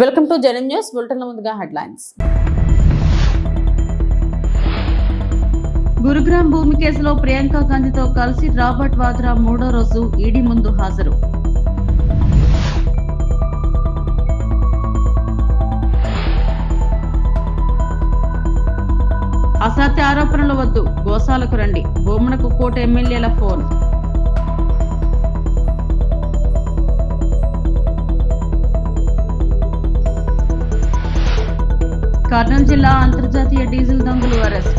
Welcome to Janam news bulletin ముందుగా headlines. Gurugram భూమి కేసులో ప్రియాంక గాంధీతో కలిసి రాబర్ట్ వాద్రా మూడో రోజు ఈడీ ముందు హాజరు. అసత్య ఆరోపణలు వద్దు గోసాలకు రండి. బొమ్మనకు కోట ఎమ్మెల్యేల ఫోన్. కర్నూలు జిల్లా అంతర్జాతీయ డీజిల్ దొంగలు అరెస్ట్.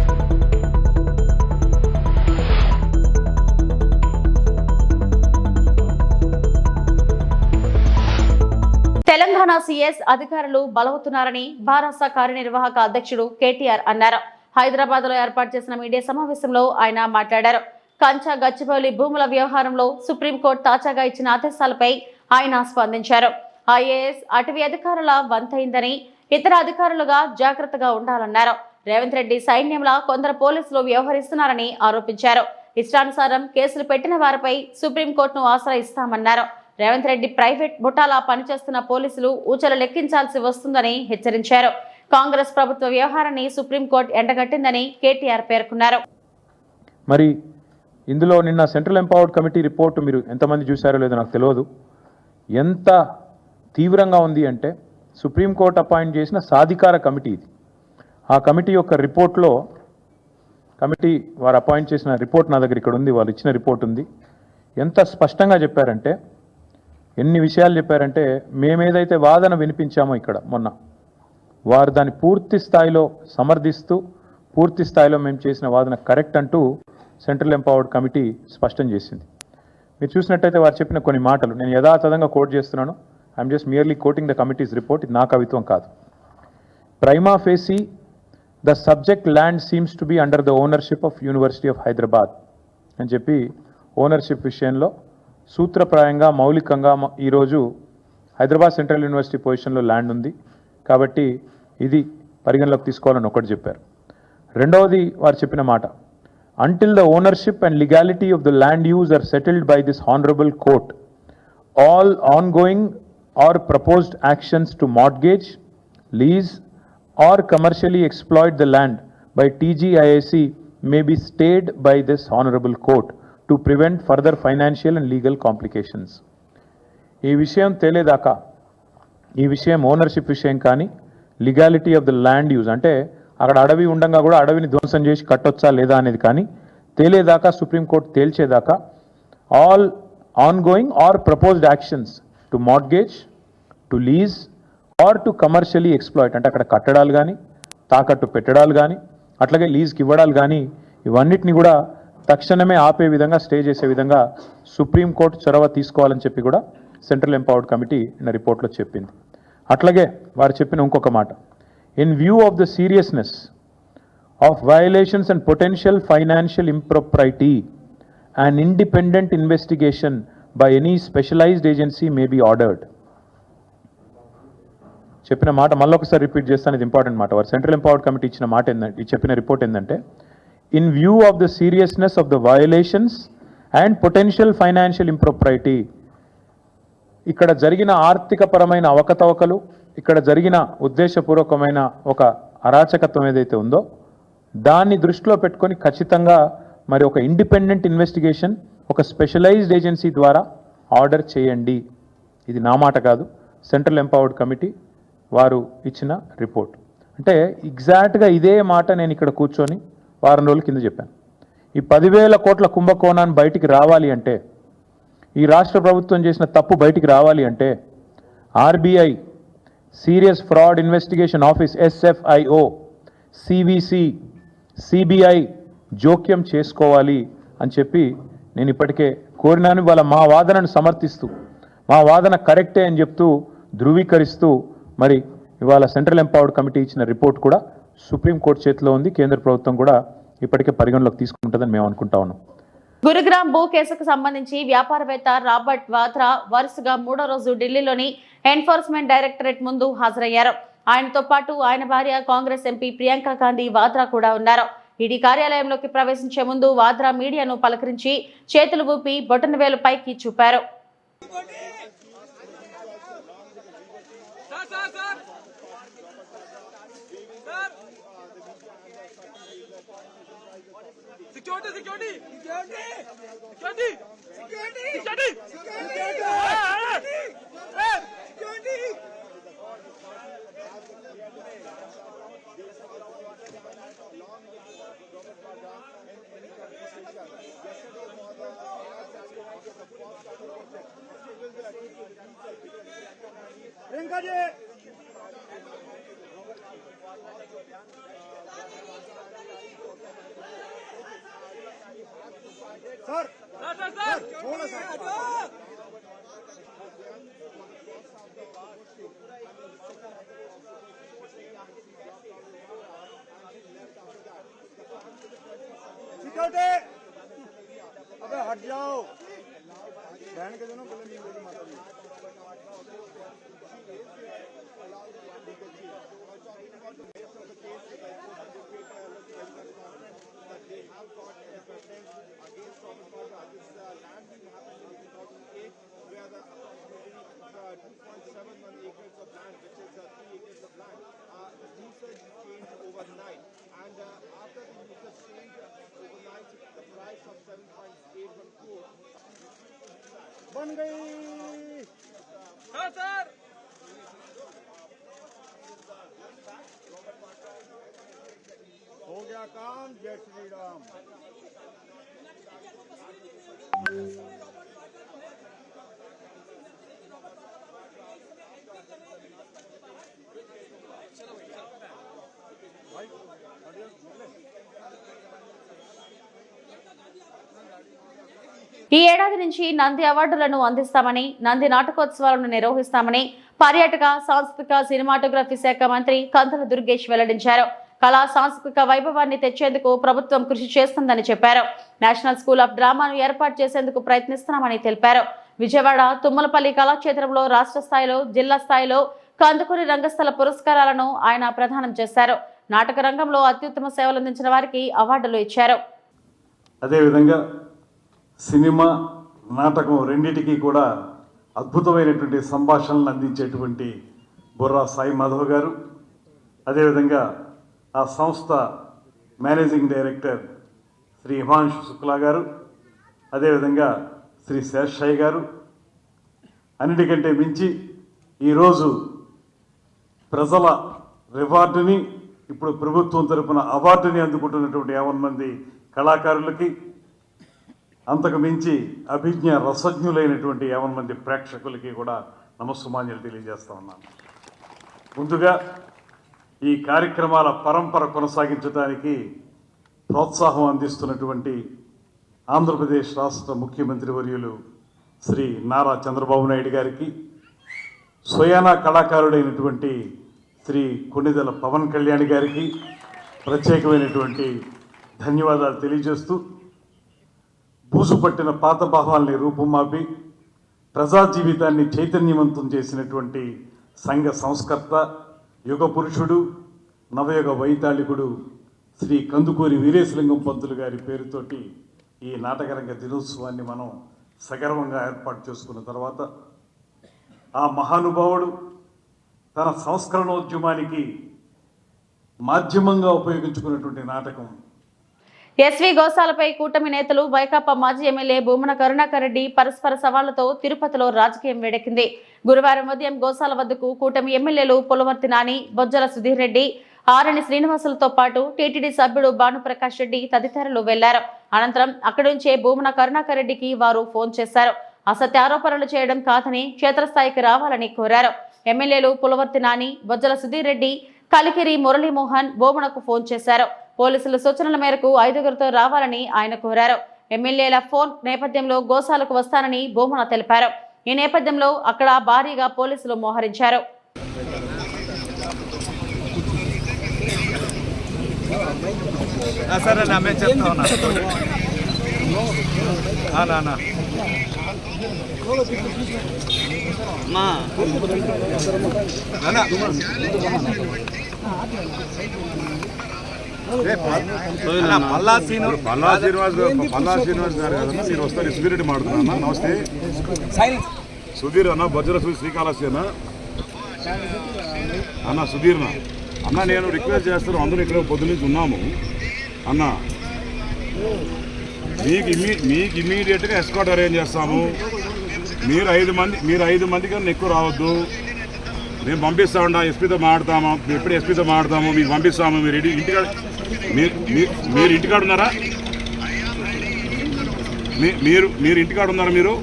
తెలంగాణ సీఎస్ అధికారులు బలవుతున్నారని భారస కార్యనిర్వాహక అధ్యక్షుడు కేటీఆర్ అన్నారు. హైదరాబాద్లో ఏర్పాటు చేసిన మీడియా సమావేశంలో ఆయన మాట్లాడారు. కంచా గచ్చిబౌలి భూముల వ్యవహారంలో సుప్రీంకోర్టు తాజాగా ఇచ్చిన ఆదేశాలపై ఆయన స్పందించారు. ఐఏఎస్ అటవీ అధికారుల వంతైందని ఇతర అధికారులుగా జాగ్రత్తగా ఉండాలన్నారు. రేవంత్ రెడ్డి సైన్యంలా కొందరు పోలీసులు వ్యవహరిస్తున్నారని ఆరోపించారు. ఇష్టానుసారం కేసులు పెట్టిన వారిపై సుప్రీంకోర్టును ఆశ్రయిస్తామన్నారు. రేవంత్ రెడ్డి ప్రైవేట్ ముఠాలా పనిచేస్తున్న పోలీసులు ఊచలు లెక్కించాల్సి వస్తుందని హెచ్చరించారు. కాంగ్రెస్ ప్రభుత్వ వ్యవహారాన్ని సుప్రీంకోర్టు ఎండగట్టిందని కేటీఆర్ పేర్కొన్నారు. మరి ఇందులో నిన్న సెంట్రల్ ఎంపవర్డ్ కమిటీ రిపోర్టు మీరు ఎంతమంది చూశారో లేదో నాకు తెలియదు. ఎంత తీవ్రంగా ఉంది అంటే సుప్రీంకోర్టు అపాయింట్ చేసిన సాధికార కమిటీ ఇది. ఆ కమిటీ యొక్క రిపోర్ట్లో కమిటీ వారు అపాయింట్ చేసిన రిపోర్ట్ నా దగ్గర ఇక్కడ ఉంది వాళ్ళు ఇచ్చిన రిపోర్ట్ ఉంది. ఎంత స్పష్టంగా చెప్పారంటే ఎన్ని విషయాలు చెప్పారంటే మేమేదైతే వాదన వినిపించామో ఇక్కడ మొన్న వారు దాన్ని పూర్తి స్థాయిలో సమర్థిస్తూ పూర్తి స్థాయిలో మేము చేసిన వాదన కరెక్ట్ అంటూ సెంట్రల్ ఎంపవర్డ్ కమిటీ స్పష్టం చేసింది. మీరు చూసినట్టయితే వారు చెప్పిన కొన్ని మాటలు నేను యథాతథంగా కోట్ చేస్తున్నాను. I'm just merely quoting the committee's report ఇది నా కవిత్వం కాదు prima facie the subject land seems to be under the ownership of university of Hyderabad అని చెప్పి ఓనర్షిప్ విషయంలో సూత్రప్రాయంగా మౌలికంగా ఈరోజు హైదరాబాద్ సెంట్రల్ యూనివర్సిటీ పొజిషన్లో ల్యాండ్ ఉంది. కాబట్టి ఇది పరిగణలోకి తీసుకోవాలని ఒకటి చెప్పారు. రెండవది వారు చెప్పిన మాట. Until the ownership and legality of the land use are settled by this honourable court all ongoing or proposed actions to mortgage, lease, or commercially exploit the land by TGIIC may be stayed by this honorable court to prevent further financial and legal complications. ఈ విషయం తేలేదాకా ఈ విషయం ownership విషయం కానీ legality of the land use అంటే అక్కడ అడవి ఉండగా కూడా అడవిని ధ్వంసం చేసి కట్టొచ్చా లేదా అనేది కానీ తేలేదాకా supreme court తేల్చేదాకా all ongoing or proposed actions to mortgage to lease or to commercially exploit అంటే అక్కడ కట్టడాలు కానీ తాకట్టు పెట్టడాలు కానీ అట్లాగే లీజ్కి ఇవ్వడాలు కానీ ఇవన్నిటిని కూడా తక్షణమే ఆపే విధంగా స్టే చేసే విధంగా సుప్రీంకోర్టు చొరవ తీసుకోవాలని చెప్పి కూడా సెంట్రల్ ఎంపవర్డ్ కమిటీ నిన్న రిపోర్ట్లో చెప్పింది. అట్లాగే వారు చెప్పిన ఇంకొక మాట. In view of the seriousness of violations and potential financial impropriety and independent investigation by any specialised agency may be ordered చెప్పిన మాట మళ్ళీ ఒకసారి రిపీట్ చేస్తాను ఇది ఇంపార్టెంట్ మాట. వారు సెంట్రల్ ఎంపవర్డ్ కమిటీ ఇచ్చిన మాట ఏంటంటే చెప్పిన రిపోర్ట్ ఏంటంటే in view of the seriousness of the violations and potential financial impropriety ఇక్కడ జరిగిన ఆర్థికపరమైన అవకతవకలు ఇక్కడ జరిగిన ఉద్దేశపూర్వకమైన ఒక అరాచకత్వం ఏదైతే ఉందో దాన్ని దృష్టిలో పెట్టుకొని ఖచ్చితంగా మరి ఒక ఇండిపెండెంట్ ఇన్వెస్టిగేషన్ ఒక స్పెషలైజ్డ్ ఏజెన్సీ ద్వారా ఆర్డర్ చేయండి. ఇది నా మాట కాదు. సెంట్రల్ ఎంపవర్డ్ కమిటీ వారు ఇచ్చిన రిపోర్ట్. అంటే ఎగ్జాక్ట్గా ఇదే మాట నేను ఇక్కడ కూర్చొని వారం రోజుల కింద చెప్పాను. ఈ పదివేల కోట్ల కుంభకోణాన్ని బయటికి రావాలి అంటే ఈ రాష్ట్ర ప్రభుత్వం చేసిన తప్పు బయటికి రావాలి అంటే RBI serious fraud investigation office SFIO CVC CBI జోక్యం చేసుకోవాలి అని చెప్పి నేను ఇప్పటికే కోరినాను వాళ్ళ మా వాదనను సమర్థిస్తూ మా వాదన కరెక్టే అని చెప్తూ ధృవీకరిస్తూ మరి ఇవాళ సెంట్రల్ ఎంపవర్డ్ కమిటీ ఇచ్చిన రిపోర్ట్ కూడా సుప్రీంకోర్టు చేతిలో ఉంది కేంద్ర ప్రభుత్వం కూడా ఇప్పటికే పరిగణలోకి తీసుకుంటుందని మేము అనుకుంటా ఉన్నాం. గురుగ్రామ్ భూ కేసుకు సంబంధించి వ్యాపారవేత్త రాబర్ట్ వాద్రా వరుసగా మూడో రోజు ఢిల్లీలోని ఎన్ఫోర్స్మెంట్ డైరెక్టరేట్ ముందు హాజరయ్యారు. ఆయనతో పాటు ఆయన భార్య కాంగ్రెస్ ఎంపీ ప్రియాంక గాంధీ వాద్రా కూడా ఉన్నారు. ఈడీ కార్యాలయంలోకి ప్రవేశించే ముందు వాద్రా మీడియాను పలకరించి చేతులు ఊపి బొటనవేలు పైకి చూపారు. Security security security security security बन गई। हाँ सर। हो गया काम जय श्री राम। ఈ ఏడాది నుంచి నంది అవార్డులను అందిస్తామని నంది నాటకోత్సవాలను నిర్వహిస్తామని పర్యాటక సాంస్కృతిక సినిమాటోగ్రఫీ శాఖ మంత్రి కందుల దుర్గేష్ వెల్లడించారు. కళా సాంస్కృతిక వైభవాన్ని తెచ్చేందుకు ప్రభుత్వం కృషి చేస్తుందని చెప్పారు. నేషనల్ స్కూల్ ఆఫ్ డ్రామాను ఏర్పాటు చేసేందుకు ప్రయత్నిస్తున్నామని తెలిపారు. విజయవాడ తుమ్మలపల్లి కళాక్షేత్రంలో రాష్ట్ర స్థాయిలో జిల్లా స్థాయిలో కందుకూరి రంగస్థల పురస్కారాలను ఆయన ప్రదానం చేశారు. నాటక రంగంలో అత్యుత్తమ సేవలందించిన వారికి అవార్డులు ఇచ్చారు. అదేవిధంగా సినిమా నాటకం రెండిటికీ కూడా అద్భుతమైనటువంటి సంభాషణలు అందించేటువంటి బుర్రా సాయి మాధవ్ గారు. అదేవిధంగా ఆ సంస్థ మేనేజింగ్ డైరెక్టర్ శ్రీ హిమాంశు శుక్లా గారు అదేవిధంగా శ్రీ శేషయ్య గారు. అన్నిటికంటే మించి ఈరోజు ప్రజల రివార్డుని ఇప్పుడు ప్రభుత్వం తరపున అవార్డుని అందుకుంటున్నటువంటి యావన్ మంది కళాకారులకి అంతకు మించి అభిజ్ఞ రసజ్ఞులైనటువంటి యావన్ మంది ప్రేక్షకులకి కూడా నమస్సుమాన్యులు తెలియజేస్తా ఉన్నాను. ముందుగా ఈ కార్యక్రమాల పరంపర కొనసాగించడానికి ప్రోత్సాహం అందిస్తున్నటువంటి ఆంధ్రప్రదేశ్ రాష్ట్ర ముఖ్యమంత్రి వర్యులు శ్రీ నారా చంద్రబాబు నాయుడు గారికి స్వయానా కళాకారుడైనటువంటి శ్రీ కొన్నిదల పవన్ కళ్యాణ్ గారికి ప్రత్యేకమైనటువంటి ధన్యవాదాలు తెలియజేస్తూ పూసుపట్టిన పాత భావాల్ని రూపుమాపి ప్రజా జీవితాన్ని చైతన్యవంతం చేసినటువంటి సంఘ సంస్కర్త యుగ పురుషుడు నవయుగ వైతాళికుడు శ్రీ కందుకూరి వీరేశలింగం పంతులు గారి పేరుతోటి ఈ నాటకరంగ దినోత్సవాన్ని మనం సగర్వంగా ఏర్పాటు చేసుకున్న తర్వాత ఆ మహానుభావుడు తన సంస్కరణోద్యమానికి మాధ్యమంగా ఉపయోగించుకున్నటువంటి నాటకం ఎస్వి గోసాలపై కూటమి నేతలు వైకాపా మాజీ ఎమ్మెల్యే భూమన కరుణాకర్ రెడ్డి పరస్పర సవాళ్ళతో తిరుపతిలో రాజకీయం వేడెక్కింది. గురువారం ఉదయం గోసాల వద్దకు కూటమి ఎమ్మెల్యేలు పులవర్తి నాని బొజ్జల సుధీర్ రెడ్డి ఆరణి శ్రీనివాసులతో పాటు టీటీడీ సభ్యుడు భానుప్రకాష్ రెడ్డి తదితరులు వెళ్ళారు. అనంతరం అక్కడి నుంచే భూమన కరుణాకర్ రెడ్డికి వారు ఫోన్ చేశారు. అసత్య ఆరోపణలు చేయడం కాదని క్షేత్రస్థాయికి రావాలని కోరారు. ఎమ్మెల్యేలు పులవర్తి నాని బొజ్జల సుధీర్ రెడ్డి కలికిరి మురళీమోహన్ భూమనకు ఫోన్ చేశారు. పోలీసుల సూచనల మేరకు ఐదుగురితో రావాలని ఆయన కోరారు. ఎమ్మెల్యేల ఫోన్ నేపథ్యంలో గోశాలకు వస్తానని బోమన తెలిపారు. ఈ నేపథ్యంలో అక్కడ భారీగా పోలీసులు మోహరించారు. శ్రీనివాస్ గారు పల్లా శ్రీనివాస్ గారు కదన్నా మీరు వస్తారు సుధీర్ రెడ్డి మాట్లాడుతున్నా నమస్తే. సుధీర్ అన్న బజ్ర శ్రీకాళహస్తి అన్న. అన్న సుధీర్న అన్న. నేను రిక్వెస్ట్ చేస్తాను. అందరూ ఇక్కడ పొద్దు నుంచి ఉన్నాము. అన్న మీకు ఇమ్మీ మీకు ఇమీడియట్గా ఎస్కాట్ అరేంజ్ చేస్తాము. మీరు ఐదు మంది మీరు ఐదు మంది కన్నా ఎక్కువ రావద్దు. మేము పంపిస్తా ఉండ ఎస్పీతో మాట్లాడతాము. మేము ఎప్పుడు ఎస్పీతో మాట్లాడతాము? మీకు పంపిస్తాము మీరు ఇంటి ఇంటికాడ మీరు మీ- మీరు ఇంటికాడ ఉన్నారా? మీ- మీరు మీరు ఇంటికాడ ఉన్నారా మీరు?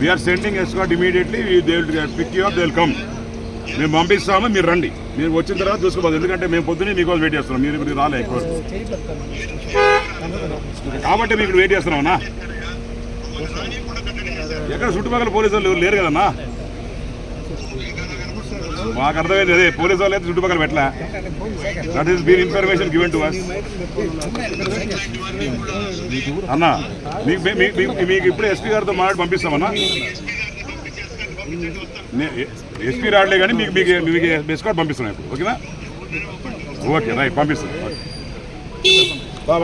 We're sending escort immediately they pick you they will come మేము పంపిస్తాము మీరు రండి. మీరు వచ్చిన తర్వాత చూసుకోవాలి ఎందుకంటే మేము పొద్దున్నే మీకోసం వెయిట్ చేస్తున్నాం. మీరు ఇప్పుడు రాలే ఎక్కువ. కాబట్టి మీకు వెయిట్ చేస్తున్నామన్నా ఎక్కడ చుట్టుపక్కల పోలీసులు లేరు కదన్నా? మాకు అర్థమైంది. అదే పోలీసు వాళ్ళు అయితే చుట్టుపక్కల పెట్టలే. That is been information given to us అన్నా మీకు మీకు- ఇప్పుడు ఎస్పీ గారితో మాట్లాడి పంపిస్తామన్నా? ఎస్పీ రావట్లే కానీ మీకు మీకు మీకు ఎస్కాట్ పంపిస్తున్నాం ఇప్పుడు. ఓకేనా? ఓకే రైట్ పంపిస్తాను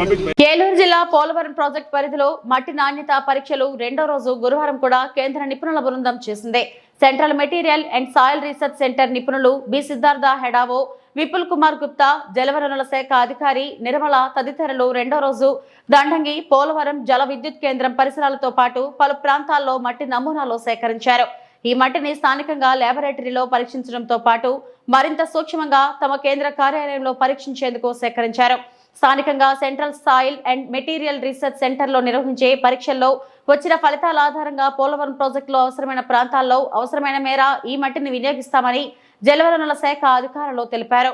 ఓకే. ఏలూరు జిల్లా పోలవరం ప్రాజెక్ట్ పరిధిలో మట్టి నాణ్యత పరీక్షలు రెండో రోజు గురువారం కూడా కేంద్ర నిపుణుల బృందం చేసింది. Central material and soil research centre నిపుణులు బి. సిద్ధార్థ హెడావో విపుల్ కుమార్ గుప్తా జలవనరుల శాఖ అధికారి నిర్మల తదితరులు రెండో రోజు దండంగి పోలవరం జల విద్యుత్ కేంద్రం పరిసరాలతో పాటు పలు ప్రాంతాల్లో మట్టి నమూనాలు సేకరించారు. ఈ మట్టిని స్థానికంగా ల్యాబొరేటరీలో పరీక్షించడంతో పాటు మరింత సూక్ష్మంగా తమ కేంద్ర కార్యాలయంలో పరీక్షించేందుకు సేకరించారు. స్థానికంగా central soil and material research సెంటర్లో నిర్వహించే పరీక్షల్లో వచ్చిన ఫలితాల ఆధారంగా పోలవరం ప్రాజెక్టులో అవసరమైన ప్రాంతాల్లో అవసరమైన మేర ఈ మట్టిని వినియోగిస్తామని జలవనరుల శాఖ అధికారులు తెలిపారు.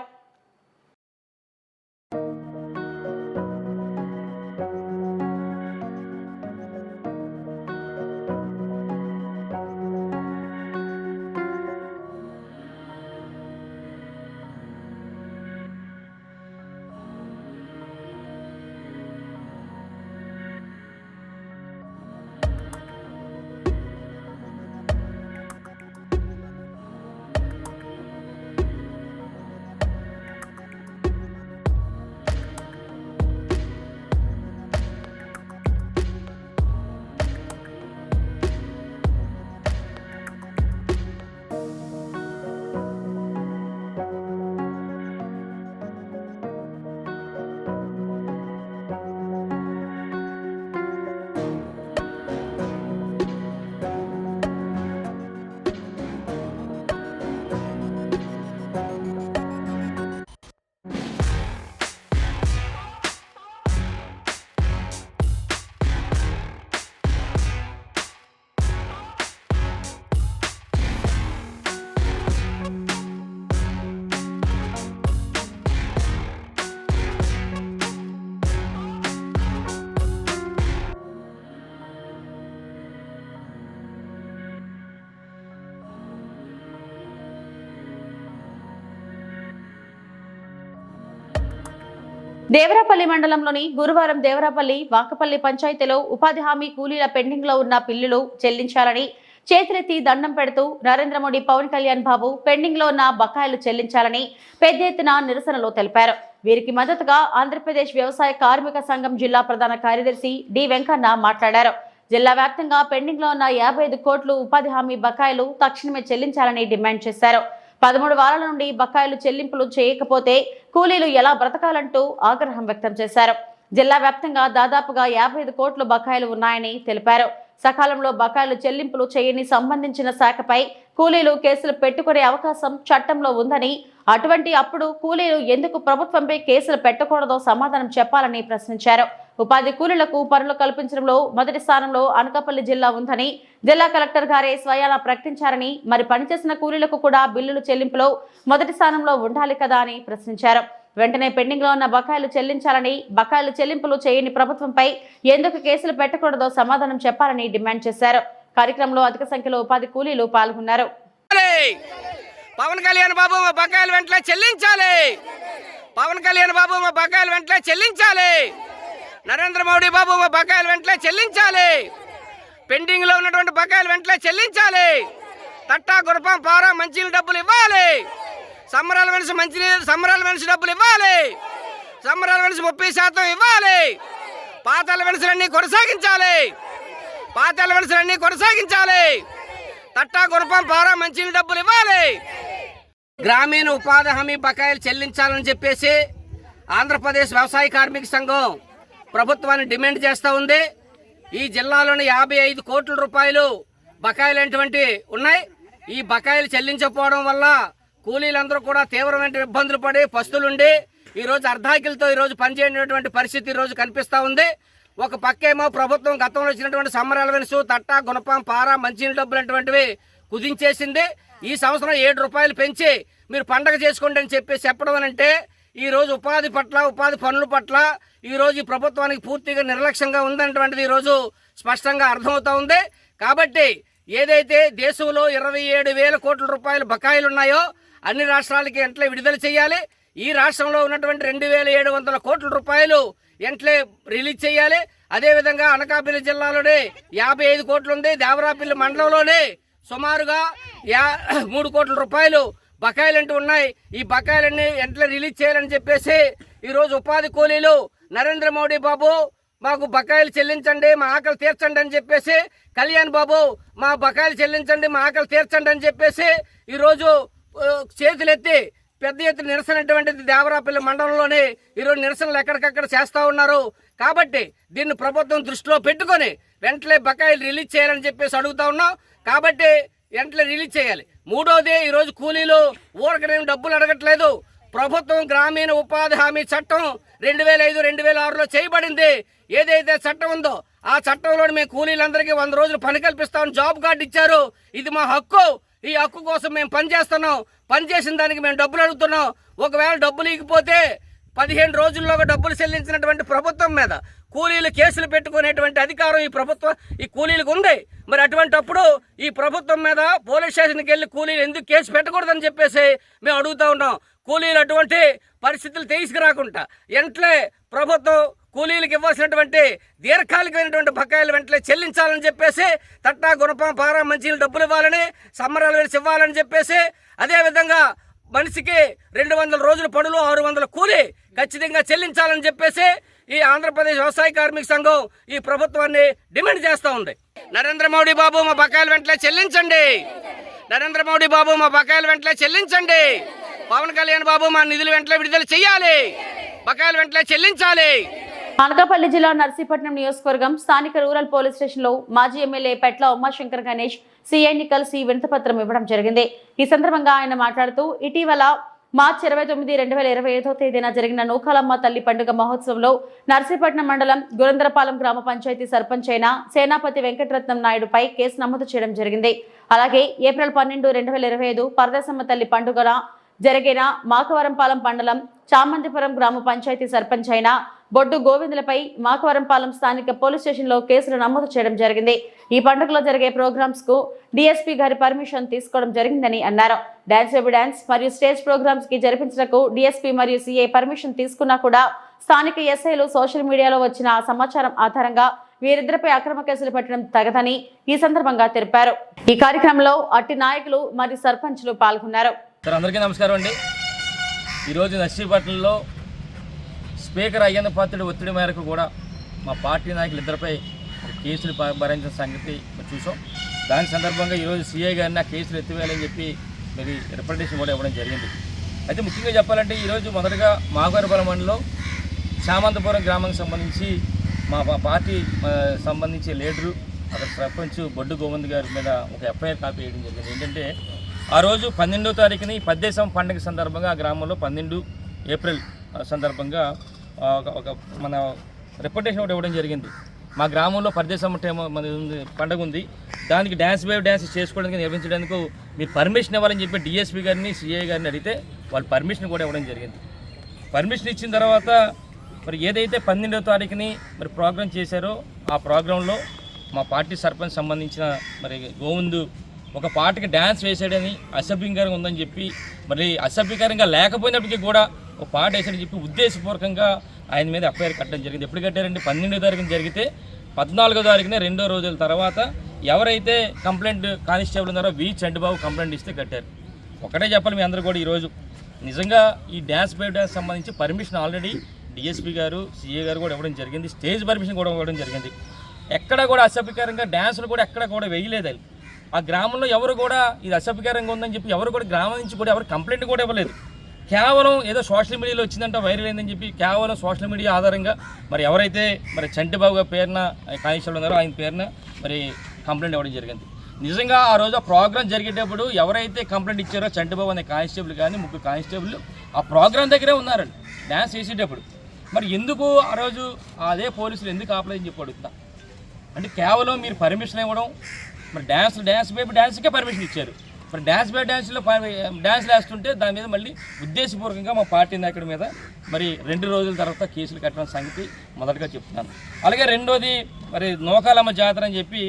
దేవరాపల్లి మండలంలోని గురువారం దేవరాపల్లి వాకపల్లి పంచాయతీలో ఉపాధి హామీ కూలీల పెండింగ్లో ఉన్న బిల్లులు చెల్లించాలని చేతులెత్తి దండం పెడుతూ నరేంద్ర మోడీ పవన్ కళ్యాణ్ బాబు పెండింగ్లో ఉన్న బకాయిలు చెల్లించాలని పెద్ద ఎత్తున నిరసనలో తెలిపారు. వీరికి మద్దతుగా ఆంధ్రప్రదేశ్ వ్యవసాయ కార్మిక సంఘం జిల్లా ప్రధాన కార్యదర్శి డి వెంకన్న మాట్లాడారు. జిల్లా వ్యాప్తంగా పెండింగ్లో ఉన్న యాభై ఐదు కోట్లు ఉపాధి హామీ బకాయిలు తక్షణమే చెల్లించాలని డిమాండ్ చేశారు. పదమూడు వారాల నుండి బకాయిలు చెల్లింపులు చేయకపోతే కూలీలు ఎలా బ్రతకాలంటూ ఆగ్రహం వ్యక్తం చేశారు. జిల్లా వ్యాప్తంగా దాదాపుగా యాభై ఐదు కోట్ల బకాయిలు ఉన్నాయని తెలిపారు. సకాలంలో బకాయిలు చెల్లింపులు చేయని సంబంధించిన శాఖపై కూలీలు కేసులు పెట్టుకునే అవకాశం చట్టంలో ఉందని అటువంటి అప్పుడు కూలీలు ఎందుకు ప్రభుత్వంపై కేసులు పెట్టకూడదో సమాధానం చెప్పాలని ప్రశ్నించారు. ఉపాధి కూలీలకు పనులు కల్పించడంలో మొదటి స్థానంలో అనకాపల్లి జిల్లా ఉందని జిల్లా కలెక్టర్ గారే స్వయాన ప్రకటించారని మరి పనిచేసిన కూలీలకు కూడా బిల్లులు చెల్లింపులో మొదటి స్థానంలో ఉండాలి కదా అని ప్రశ్నించారు. వెంటనే పెండింగ్లో ఉన్న బకాయిలు చెల్లించాలని బకాయిలు చెల్లింపులు చేయని ప్రభుత్వంపై ఎందుకు కేసులు పెట్టకూడదో సమాధానం చెప్పాలని డిమాండ్ చేశారు. కార్యక్రమంలో అధిక సంఖ్యలో ఉపాధి కూలీలు పాల్గొన్నారు. పవన్ కళ్యాణ్ బాబు మా బకాయిలు వెంటనే చెల్లించాలి. పవన్ కళ్యాణ్ బాబు మా బకాయిలు వెంటనే చెల్లించాలి. నరేంద్ర మోడీ బాబు బకాయిలు వెంటనే చెల్లించాలి. పెండింగ్లో ఉన్నటువంటి బకాయిలు వెంటనే చెల్లించాలి. తట్టా గురపం పారా మంచి డబ్బులు ఇవ్వాలి. సంబరాల మనిషి మంచి సంబరాల మనిషి డబ్బులు ఇవ్వాలి. సంబరాల మనిషి ముప్పై శాతం ఇవ్వాలి. పాతల మనుషులన్నీ కొనసాగించాలి. పాతాల మనుషులన్నీ కొనసాగించాలి. తట్టా గురపం పారా మంచి డబ్బులు ఇవ్వాలి. గ్రామీణ ఉపాధి హామీ బకాయిలు చెల్లించాలని చెప్పేసి ఆంధ్రప్రదేశ్ వ్యవసాయ కార్మిక సంఘం ప్రభుత్వాన్ని డిమాండ్ చేస్తూ ఉంది. ఈ జిల్లాలోని యాభై ఐదు కోట్ల రూపాయలు బకాయిలు అటువంటి ఉన్నాయి. ఈ బకాయిలు చెల్లించకపోవడం వల్ల కూలీలందరూ కూడా తీవ్రమైన ఇబ్బందులు పడి పస్తులుండి ఈరోజు అర్ధాకిలతో ఈరోజు పనిచేయనటువంటి పరిస్థితి ఈ రోజు ఉంది. ఒక పక్కేమో ప్రభుత్వం గతంలో ఇచ్చినటువంటి సమ్మర్ అలవెన్స్ తట్ట గుణపం పార మంచినీళ్ళ డబ్బులు అటువంటివి కుదించేసింది. ఈ సంవత్సరం ఏడు రూపాయలు పెంచి మీరు పండగ చేసుకోండి అని చెప్పి చెప్పడం అంటే ఈరోజు ఉపాధి పట్ల ఉపాధి పనుల పట్ల ఈ రోజు ఈ ప్రభుత్వానికి పూర్తిగా నిర్లక్ష్యంగా ఉందన్నటువంటిది ఈ రోజు స్పష్టంగా అర్థమవుతా ఉంది. కాబట్టి ఏదైతే దేశంలో ఇరవై ఏడు వేల కోట్ల రూపాయల బకాయిలు ఉన్నాయో అన్ని రాష్ట్రాలకి ఎంట్లే విడుదల చేయాలి. ఈ రాష్ట్రంలో ఉన్నటువంటి రెండు వేల ఏడు వందల కోట్ల రూపాయలు ఎంట్లే రిలీజ్ చేయాలి. అదేవిధంగా అనకాపల్లి జిల్లాలోనే యాభై ఐదు కోట్లు ఉంది దేవరాపల్లి మండలంలోనే సుమారుగా యా మూడు కోట్ల రూపాయలు బకాయిలు అంటూ ఉన్నాయి. ఈ బకాయిలన్నీ ఎంట్లే రిలీజ్ చేయాలని చెప్పేసి ఈరోజు ఉపాధి కూలీలు నరేంద్ర మోడీ బాబు మాకు బకాయిలు చెల్లించండి మా ఆకలి తీర్చండి అని చెప్పేసి కళ్యాణ్ బాబు మా బకాయిలు చెల్లించండి మా ఆకలి తీర్చండి అని చెప్పేసి ఈరోజు చేతులెత్తి పెద్ద ఎత్తున నిరసన అటువంటిది దేవరాపల్లి మండలంలోని ఈరోజు నిరసనలు ఎక్కడికక్కడ చేస్తూ ఉన్నారు. కాబట్టి దీన్ని ప్రభుత్వం దృష్టిలో పెట్టుకొని వెంటనే బకాయిలు రిలీజ్ చేయాలని చెప్పేసి అడుగుతా ఉన్నాం. కాబట్టి వెంటనే రిలీజ్ చేయాలి. మూడోది ఈరోజు కూలీలు ఊరకనేమి డబ్బులు అడగట్లేదు. ప్రభుత్వం గ్రామీణ ఉపాధి హామీ చట్టం రెండు వేల ఐదు రెండు వేల ఆరులో చేయబడింది. ఏదైతే చట్టం ఉందో ఆ చట్టంలో మేము కూలీలందరికీ వంద రోజులు పని కల్పిస్తామని జాబ్ కార్డు ఇచ్చారు. ఇది మా హక్కు. ఈ హక్కు కోసం మేము పనిచేస్తున్నాం పనిచేసిన దానికి మేము డబ్బులు అడుగుతున్నాం. ఒకవేళ డబ్బులు ఇకపోతే పదిహేను రోజుల్లోగా డబ్బులు చెల్లించినటువంటి ప్రభుత్వం మీద కూలీలు కేసులు పెట్టుకునేటువంటి అధికారం ఈ ప్రభుత్వం ఈ కూలీలకు ఉంది. మరి అటువంటప్పుడు ఈ ప్రభుత్వం మీద పోలీస్ స్టేషన్కి వెళ్ళి కూలీలు ఎందుకు కేసు పెట్టకూడదని చెప్పేసి మేము అడుగుతా ఉన్నాం. కూలీలు అటువంటి పరిస్థితులు తీసుకురాకుండా వెంటనే ప్రభుత్వం కూలీలకు ఇవ్వాల్సినటువంటి దీర్ఘకాలికమైనటువంటి బకాయిలు వెంటనే చెల్లించాలని చెప్పేసి తట్టా గుణపం పారా మంచిలు డబ్బులు ఇవ్వాలని సమ్మరాలు వేసి ఇవ్వాలని చెప్పేసి అదేవిధంగా మనిషికి రెండు వందల రోజుల పనులు ఆరు వందల కూలి ఖచ్చితంగా చెల్లించాలని చెప్పేసి ఈ ఆంధ్రప్రదేశ్ వ్యవసాయ కార్మిక సంఘం ఈ ప్రభుత్వాన్ని డిమాండ్ చేస్తూ ఉంది. నరేంద్ర మోడీ బాబు మా బకాయిలు వెంటనే చెల్లించండి. నరేంద్ర మోడీ బాబు మా బకాయిలు వెంటనే చెల్లించండి. పవన్ కళ్యాణ్ బాబు మా నిధులు వెంటనే విడుదల చేయాలి బకాయిలు వెంటనే చెల్లించాలి. అనకాపల్లి జిల్లా నర్సీపట్నం నియోజకవర్గం స్థానిక రూరల్ పోలీస్ స్టేషన్లో మాజీ ఎమ్మెల్యే పెట్ల ఉమాశంకర్ గణేష్ సిఐని కలిసి వినతపత్రం ఇవ్వడం జరిగింది. ఈ సందర్భంగా ఆయన మాట్లాడుతూ ఇటీవల మార్చి ఇరవై తొమ్మిది రెండు వేల ఇరవై ఐదో తేదీన జరిగిన నూకాలమ్మ తల్లి పండుగ మహోత్సవంలో నర్సీపట్నం మండలం గురందరపాలెం గ్రామ పంచాయతీ సర్పంచ్ అయిన సేనాపతి వెంకటరత్నం నాయుడుపై కేసు నమోదు చేయడం జరిగింది. అలాగే ఏప్రిల్ పన్నెండు రెండు వేల ఇరవై ఐదు పరదేశమ్మ తల్లి పండుగన జరిగిన మాకవరంపాలెం మండలం చామంతిపురం గ్రామ పంచాయతీ సర్పంచ్ అయిన బొడ్డు గోవిందులపై మాకవరంపాలెం స్థానిక పోలీస్ స్టేషన్లో కేసులు నమోదు చేయడం జరిగింది. ఈ పండుగలో జరిగే ప్రోగ్రామ్స్కు డిఎస్పీ గారి పర్మిషన్ తీసుకోవడం జరిగిందని అన్నారు. డాన్స్ బేబీ డాన్స్ మరియు స్టేజ్ ప్రోగ్రామ్స్కి జరిపించడానికి డిఎస్పీ మరియు సిఏ పర్మిషన్ తీసుకున్నా కూడా స్థానిక ఎస్ఐలు సోషల్ మీడియాలో వచ్చిన సమాచారం ఆధారంగా వీరిద్దరిపై అక్రమ కేసులు పెట్టడం తగదని ఈ సందర్భంగా తెలిపారు. ఈ కార్యక్రమంలో అట్టి నాయకులు మరియు సర్పంచ్లు పాల్గొన్నారు. సార్ అందరికీ నమస్కారం అండి. ఈరోజు నర్సీపట్నంలో స్పీకర్ అయ్యన్న పాత్రుడి ఒత్తిడి మేరకు కూడా మా పార్టీ నాయకులు ఇద్దరిపై కేసులు భరించిన సంగతి చూసాం. దాని సందర్భంగా ఈరోజు సీఐ గారిని ఆ కేసులు ఎత్తివేయాలని చెప్పి మరి రిప్రజెంటేషన్ కూడా ఇవ్వడం జరిగింది. అయితే ముఖ్యంగా చెప్పాలంటే ఈరోజు మొదటగా మాగారుపల మండలం చామంతపురం గ్రామానికి సంబంధించి మా పార్టీ సంబంధించి లీడరు అక్కడ సర్పంచ్ బొడ్డు గోవింద్ గారి మీద ఒక ఎఫ్ఐఆర్ కాపీ వేయడం జరిగింది. ఏంటంటే ఆ రోజు పన్నెండో తారీఖుని పద్దేశం పండుగ సందర్భంగా ఆ గ్రామంలో పన్నెండు ఏప్రిల్ సందర్భంగా ఒక- ఒక మన రెప్యుటేషన్ ఒకటి ఇవ్వడం జరిగింది. మా గ్రామంలో పరిదేశం మన ఉంది పండుగ ఉంది. దానికి డ్యాన్స్ వేవ్ డ్యాన్స్ చేసుకోవడానికి నిర్వహించడానికి మీరు పర్మిషన్ ఇవ్వాలని చెప్పి డిఎస్పీ గారిని సిఐ గారిని అడిగితే వాళ్ళు పర్మిషన్ కూడా ఇవ్వడం జరిగింది. పర్మిషన్ ఇచ్చిన తర్వాత మరి ఏదైతే పన్నెండవ తారీఖుని మరి ప్రోగ్రాం చేశారో ఆ ప్రోగ్రాంలో మా పార్టీ సర్పంచ్ సంబంధించిన మరి గోవిందు ఒక పాటకి డ్యాన్స్ వేసాడని అసభ్యంకరంగా ఉందని చెప్పి మరి అసభ్యకరంగా లేకపోయినప్పటికీ కూడా ఒక పాట వేసాడని చెప్పి ఉద్దేశపూర్వకంగా ఆయన మీద ఎఫ్ఐఆర్ కట్టడం జరిగింది. ఎప్పుడు కట్టారంటే పన్నెండో తారీఖున జరిగితే పద్నాలుగో తారీఖున రెండో రోజుల తర్వాత ఎవరైతే కంప్లైంట్ కానిస్టేబుల్ ఉన్నారో వి చంటిబాబు కంప్లైంట్ ఇస్తే కట్టారు. ఒకటే చెప్పాలి మీ అందరూ కూడా ఈరోజు. నిజంగా ఈ డ్యాన్స్ బై డ్యాన్స్ సంబంధించి permission already DSP garu CA garu కూడా ఇవ్వడం జరిగింది. స్టేజ్ పర్మిషన్ కూడా ఇవ్వడం జరిగింది. ఎక్కడ కూడా అసభ్యకరంగా డ్యాన్సులు కూడా ఎక్కడ కూడా వేయలేదు ఆ గ్రామంలో ఎవరు కూడా ఇది అసభ్యకరంగా ఉందని చెప్పి ఎవరు కూడా గ్రామం నుంచి కూడా ఎవరు కంప్లైంట్ కూడా ఇవ్వలేదు. కేవలం ఏదో సోషల్ మీడియాలో వచ్చిందంట వైరల్ అయిందని చెప్పి కేవలం సోషల్ మీడియా ఆధారంగా మరి ఎవరైతే మరి చంటిబాబు గారి పేరున కానిస్టేబుల్ ఉన్నారో ఆయన పేరున మరి కంప్లైంట్ ఇవ్వడం జరిగింది. నిజంగా ఆ రోజు ఆ ప్రోగ్రామ్ జరిగేటప్పుడు ఎవరైతే కంప్లైంట్ ఇచ్చారో చంటిబాబు అనే కానిస్టేబుల్ కానీ ముగ్గురు కానిస్టేబుల్ ఆ ప్రోగ్రామ్ దగ్గరే ఉన్నారండి. డ్యాన్స్ చేసేటప్పుడు. మరి ఎందుకు ఆ రోజు అదే పోలీసులు ఎందుకు ఆపలేదని చెప్పి అడుగుతా అంటే కేవలం మీరు పర్మిషన్ ఇవ్వడం మరి డ్యాన్స్ డ్యాన్స్ వైపు డ్యాన్స్కే పర్మిషన్ ఇచ్చారు. మరి డ్యాన్స్ బై డ్యాన్స్లో డ్యాన్స్ వేస్తుంటే దాని మీద మళ్ళీ ఉద్దేశపూర్వకంగా మా పార్టీ నాయకుడి మీద మరి రెండు రోజుల తర్వాత కేసులు కట్టడం సంగతి మొదటగా చెప్తున్నాను. అలాగే రెండోది మరి నోకాలమ్మ జాతర అని చెప్పి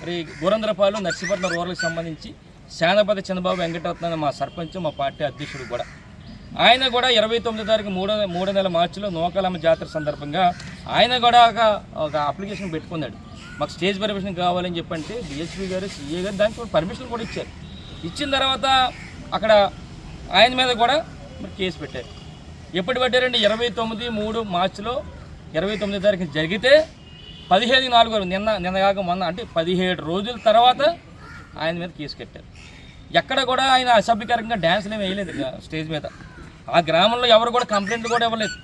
మరి గురంద్రపాలు నర్సీపట్నం రూరల్కి సంబంధించి శానపతి చంద్రబాబు వెంకటరత్న మా సర్పంచ్ మా పార్టీ అధ్యక్షుడు కూడా. ఆయన కూడా ఇరవై తొమ్మిదో తారీఖు మూడో మూడో నెల మార్చిలో నోకాలమ్మ జాతర సందర్భంగా ఆయన కూడా ఒక ఒక అప్లికేషన్ పెట్టుకున్నాడు. మాకు స్టేజ్ పర్మిషన్ కావాలని చెప్పంటే డిఎస్పీ గారు సిఏ గారు దానికి పర్మిషన్ కూడా ఇచ్చారు. ఇచ్చిన తర్వాత అక్కడ ఆయన మీద కూడా మరి కేసు పెట్టారు. ఎప్పుడు పెట్టారండి ఇరవై తొమ్మిది మూడు మార్చిలో ఇరవై తొమ్మిది తారీఖు జరిగితే పదిహేను నాలుగు నిన్న నిన్న కాక మొన్న అంటే పదిహేడు రోజుల తర్వాత ఆయన మీద కేసు కట్టారు. ఎక్కడ కూడా ఆయన అసభ్యకరంగా డ్యాన్స్లు ఏమి వేయలేదు స్టేజ్ మీద. ఆ గ్రామంలో ఎవరు కూడా కంప్లైంట్ కూడా ఇవ్వలేదు.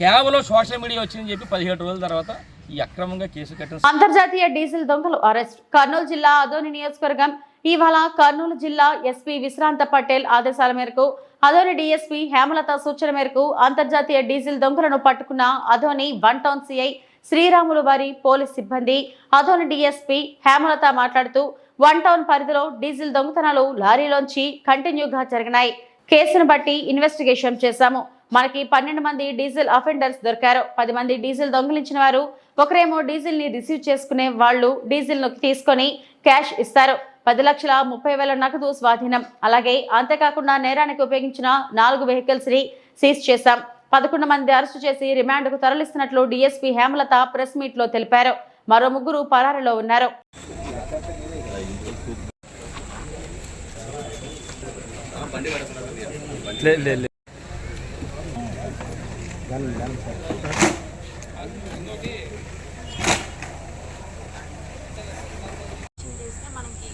కేవలం సోషల్ మీడియా వచ్చిందని చెప్పి పదిహేడు రోజుల తర్వాత ఈ అక్రమంగా కేసు కట్టారు అంతర్జాతీయ డీజిల్ దొంగలు అరెస్ట్. కర్నూలు జిల్లా అదోని నియోజకవర్గం ఇవాళ కర్నూలు జిల్లా ఎస్పీ విశ్రాంత పటేల్ ఆదేశాల మేరకు అధోని డీఎస్పీ హేమలత సూచన మేరకు అంతర్జాతీయ డీజిల్ దొంగలను పట్టుకున్న Adoni one town CI Sriramulu వారి పోలీస్ సిబ్బంది. అధోని డీఎస్పీ హేమలత మాట్లాడుతూ వన్ టౌన్ పరిధిలో డీజిల్ దొంగతనాలు లారీలోంచి కంటిన్యూగా జరిగినాయి. కేసును బట్టి ఇన్వెస్టిగేషన్ చేశాము. మనకి పన్నెండు మంది డీజిల్ అఫెండర్స్ దొరికారు. పది మంది డీజిల్ దొంగిలించిన వారు ఒకరేమో డీజిల్ని రిసీవ్ చేసుకునే వాళ్ళు డీజిల్ను తీసుకొని క్యాష్ ఇస్తారు. పది లక్షల ముప్పై వేల నగదు స్వాధీనం. అలాగే అంతేకాకుండా నేరానికి ఉపయోగించిన నాలుగు వెహికల్స్ని సీజ్ చేశాం. పదకొండు మంది అరెస్టు చేసి రిమాండ్కు తరలిస్తున్నట్లు డీఎస్పీ హేమలత ప్రెస్ మీట్లో తెలిపారు. మరో ముగ్గురు పరారీలో ఉన్నారు మనకి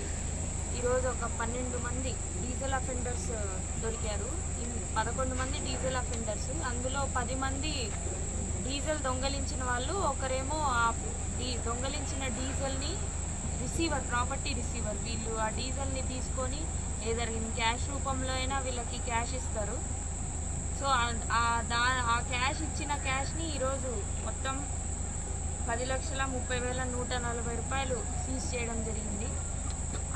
ఈరోజు ఒక పన్నెండు మంది డీజిల్ అఫెండర్స్ దొరికారు. పదకొండు మంది డీజిల్ అఫెండర్స్ అందులో పది మంది డీజిల్ దొంగలించిన వాళ్ళు ఒకరేమో ఆ డీ దొంగలించిన డీజిల్ని రిసీవర్ ప్రాపర్టీ రిసీవర్ వీళ్ళు ఆ డీజిల్ని తీసుకొని ఏదర్ ఇన్ క్యాష్ రూపంలో అయినా వీళ్ళకి క్యాష్ ఇస్తారు. సో ఆ- దా ఆ క్యాష్ ఇచ్చిన క్యాష్ని ఈరోజు మొత్తం పది లక్షల ముప్పై వేల నూట నలభై రూపాయలు సీజ్ చేయడం జరిగింది.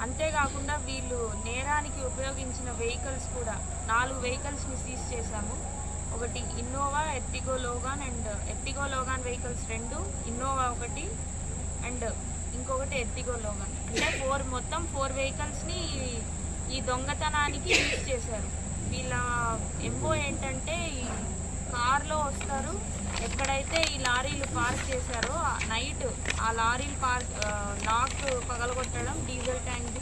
అంతేకాకుండా వీళ్ళు నేరానికి ఉపయోగించిన వెహికల్స్ కూడా నాలుగు వెహికల్స్ని సీజ్ చేశాము. ఒకటి Innova Ertiga Logan and Ertiga Logan vehicles రెండు ఇన్నోవా ఒకటి అండ్ ఇంకొకటి ఎర్టిగో లోగాన్. అంటే ఫోర్ మొత్తం ఫోర్ వెహికల్స్ని ఈ దొంగతనానికి యూజ్ చేశారు. వీళ్ళ ఎంబో ఏంటంటే ఈ కార్లో వస్తారు ఎక్కడైతే ఈ లారీలు పార్క్ చేశారో నైట్ ఆ లారీలు పార్క్ లాక్ పగలగొట్టడం డీజిల్ ట్యాంక్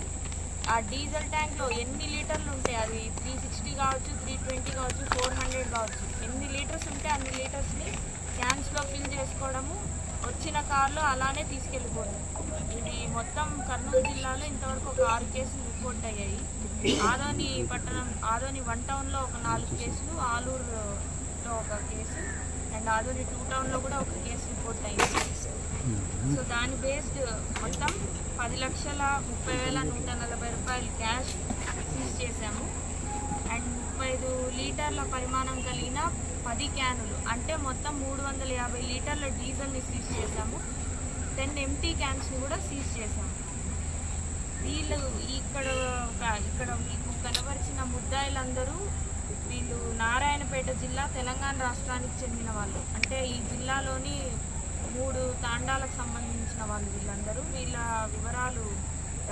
ఆ డీజిల్ ట్యాంక్లో ఎన్ని లీటర్లు ఉంటాయి? అది త్రీ సిక్స్టీ కావచ్చు త్రీ ట్వంటీ కావచ్చు ఫోర్ హండ్రెడ్ కావచ్చు. ఎన్ని లీటర్స్ ఉంటే అన్ని లీటర్స్ని క్యాన్స్లో ఫిల్ చేసుకోవడము వచ్చిన కార్లో అలానే తీసుకెళ్ళిపోవడం. ఇది మొత్తం కర్నూలు జిల్లాలో ఇంతవరకు ఒక ఆరు కేసులు రిపోర్ట్ అయ్యాయి. ఆదోని పట్టణం ఆదోని వన్ టౌన్లో ఒక నాలుగు కేసులు ఆలూరులో ఒక కేసు. అండ్ ఆదోని టూ టౌన్లో కూడా ఒక కేసు రిపోర్ట్ అయింది సో దాని బేస్డ్ మొత్తం పది లక్షల ముప్పై వేల నూట నలభై రూపాయలు క్యాష్ సీజ్ చేశాము. అండ్ ముప్పై ఐదు లీటర్ల పరిమాణం కలిగిన పది క్యానులు అంటే మొత్తం మూడు వందల యాభై లీటర్ల డీజిల్ని సీజ్ చేశాము. టెన్ ఎంటీ క్యాన్స్ని కూడా సీజ్ చేశాము. వీళ్ళు ఇక్కడ ఇక్కడ మీకు కనబరిచిన ముద్దాయిలందరూ వీళ్ళు నారాయణపేట జిల్లా తెలంగాణ రాష్ట్రానికి చెందిన వాళ్ళు. అంటే ఈ జిల్లాలోని మూడు తాండాలకు సంబంధించిన వాళ్ళు వీళ్ళందరూ. వీళ్ళ వివరాలు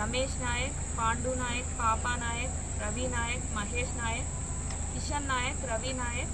రమేష్ నాయక్ పాండు నాయక్ పాపా నాయక్ రవి నాయక్ మహేష్ నాయక్ కిషన్ నాయక్ రవి నాయక్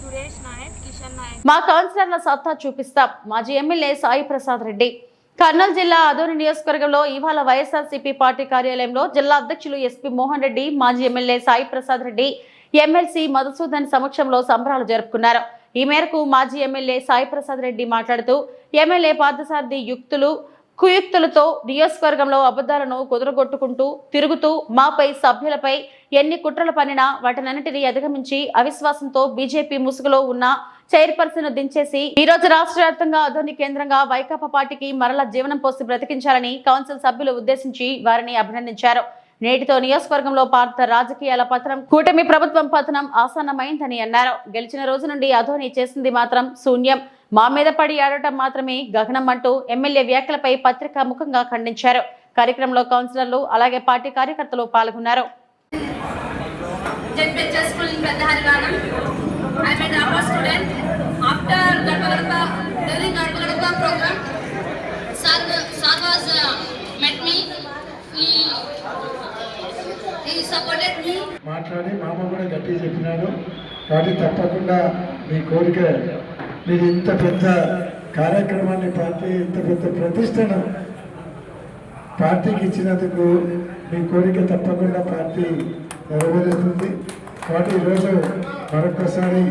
సురేష్ నాయక్ కిషన్ నాయక్. మా కౌన్సిలర్ల సత్తా చూపిస్తాం. మాజీ ఎమ్మెల్యే సాయి ప్రసాద్ రెడ్డి. కర్నూలు జిల్లా అదోని నియోజకవర్గంలో ఇవాళ వైఎస్ఆర్సీపీ పార్టీ కార్యాలయంలో జిల్లా అధ్యక్షులు ఎస్పీ మోహన్ రెడ్డి మాజీ ఎమ్మెల్యే సాయి ప్రసాద్ రెడ్డి ఎమ్మెల్సీ మధుసూదన్ సమక్షంలో సంబరాలు జరుపుకున్నారు. ఈ మేరకు మాజీ ఎమ్మెల్యే సాయిప్రసాద్ రెడ్డి మాట్లాడుతూ ఎమ్మెల్యే పార్థసారథి యుక్తులు కుయుక్తులతో నియోజకవర్గంలో అబద్ధాలను కుదరగొట్టుకుంటూ తిరుగుతూ మాపై సభ్యులపై ఎన్ని కుట్రలు పనినా వాటినన్నిటిని అధిగమించి అవిశ్వాసంతో బీజేపీ ముసుగులో ఉన్న చైర్పర్సన్ దించేసి ఈ రోజు రాష్ట్ర వ్యాప్తంగా అధోని కేంద్రంగా వైకాపా పార్టీకి మరల జీవనం పోసి బ్రతికించాలని కౌన్సిల్ సభ్యులు ఉద్దేశించి వారిని అభినందించారు. నేటితో నియోజకవర్గంలో పార్త రాజకీయాల పతనం కూటమి ప్రభుత్వం పతనం ఆసన్నమైందని అన్నారు. గెలిచిన రోజు నుండి అధోని చేసింది మాత్రం శూన్యం. మా మీద పడి ఆడటం మాత్రమే గగనం అంటూ ఎమ్మెల్యే వ్యాఖ్యలపై పత్రికా ముఖంగా ఖండించారు. కార్యక్రమంలో కౌన్సిలర్లు అలాగే పార్టీ కార్యకర్తలు పాల్గొన్నారు. జెడ్పిహెచ్ఎస్ మాట్లాడి మామ కూడా గట్టిగా చెప్పినాడు. కాబట్టి తప్పకుండా మీ కోరిక మీరు ఇంత పెద్ద కార్యక్రమాన్ని పార్టీ ఇంత పెద్ద ప్రతిష్టను పార్టీకి ఇచ్చినందుకు మీ కోరిక తప్పకుండా పార్టీ నెరవేరుస్తుంది కాబట్టి ఈరోజు మరొకసారి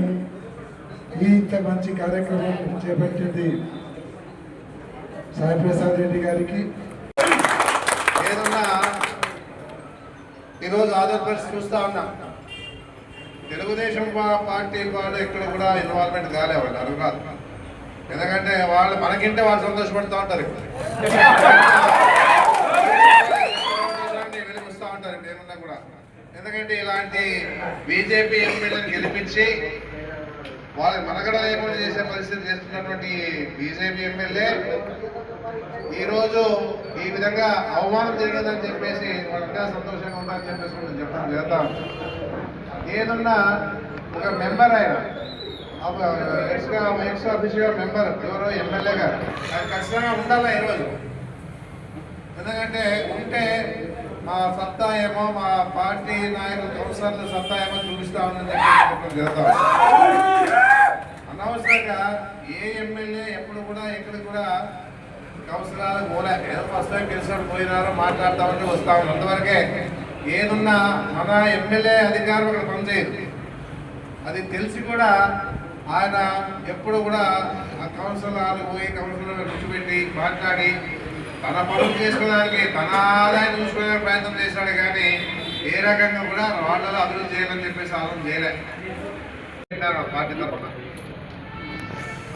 ఈ ఇంత మంచి కార్యక్రమం చేపట్టింది సాయిప్రసాద్ రెడ్డి గారికి. ఏదన్నా ఈరోజు ఆంధ్రప్రదేశ్ చూస్తా ఉన్నాం. తెలుగుదేశం పార్టీ వాళ్ళు ఇక్కడ కూడా ఇన్వాల్వ్మెంట్ కాలే వాళ్ళు అడుగురాదు ఎందుకంటే వాళ్ళు మనకింటే వాళ్ళు సంతోషపడుతూ ఉంటారు వెలిపిస్తూ ఉంటారు ఏమన్నా కూడా. ఎందుకంటే ఇలాంటి బీజేపీ ఎంపీలను గెలిపించి వాళ్ళకి మనగడ లేకుండా చేసే పరిస్థితి చేస్తున్నటువంటి బీజేపీ ఎమ్మెల్యే ఈరోజు ఈ విధంగా అవమానం జరిగిందని చెప్పేసి వాళ్ళంతా సంతోషంగా ఉండాలని చెప్పేసి మనం చెప్పడం చేద్దాం ఏదన్నా ఒక మెంబర్ ఆయన. ఎక్స్గా ఎక్స్ ఆఫీషియల్ మెంబర్ ఎవరో ఎమ్మెల్యే గారు. ఆయన ఖచ్చితంగా ఉండాలా ఈరోజు? ఎందుకంటే ఉంటే మా సత్తా ఏమో మా పార్టీ నాయకులు కౌన్సిలర్ల సత్తా ఏమో చూపిస్తా ఉందని చెప్పి చెప్పడం జరుగుతాం అనవసరంగా ఏ ఎమ్మెల్యే ఎప్పుడు కూడా ఎక్కడ కూడా కౌన్సిలర్ పోలే ఏదో ఫస్ట్ టైం గెలిచినప్పుడు పోయినారో మాట్లాడతామంటే వస్తా. ఉన్నాం అంతవరకే ఏదున్నా మన ఎమ్మెల్యే అధికారం అక్కడ పనిచేయదు. అది తెలిసి కూడా ఆయన ఎప్పుడు కూడా ఆ కౌన్సిలర్ పోయి కౌన్సిలర్ కూర్చోబెట్టి మాట్లాడి తన పనులు చేసుకోవడానికి తన ఆదాయం చూసుకునే ప్రయత్నం చేశాడు కానీ ఏ రకంగా కూడా వాళ్ళలో అభివృద్ధి చేయాలని చెప్పేసి ఆలోచన చేయలే. పార్టీ తరఫున.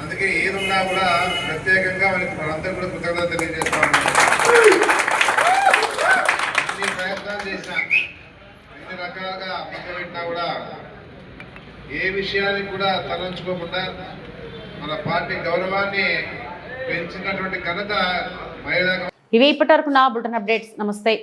అందుకే ఏదున్నా కూడా ప్రత్యేకంగా మనకి మనందరూ కూడా కృతజ్ఞత తెలియజేస్తా ఉన్నాం ప్రయత్నాలు చేసినా ఎన్ని రకాలుగా పక్కబెట్టినా కూడా ఏ విషయాన్ని కూడా తలంచుకోకుండా మన పార్టీ గౌరవాన్ని పెంచినటువంటి ఘనత మహిళా ఇవి ఇప్పటి వరకు నా బులెటిన్ అప్డేట్స్. నమస్తే.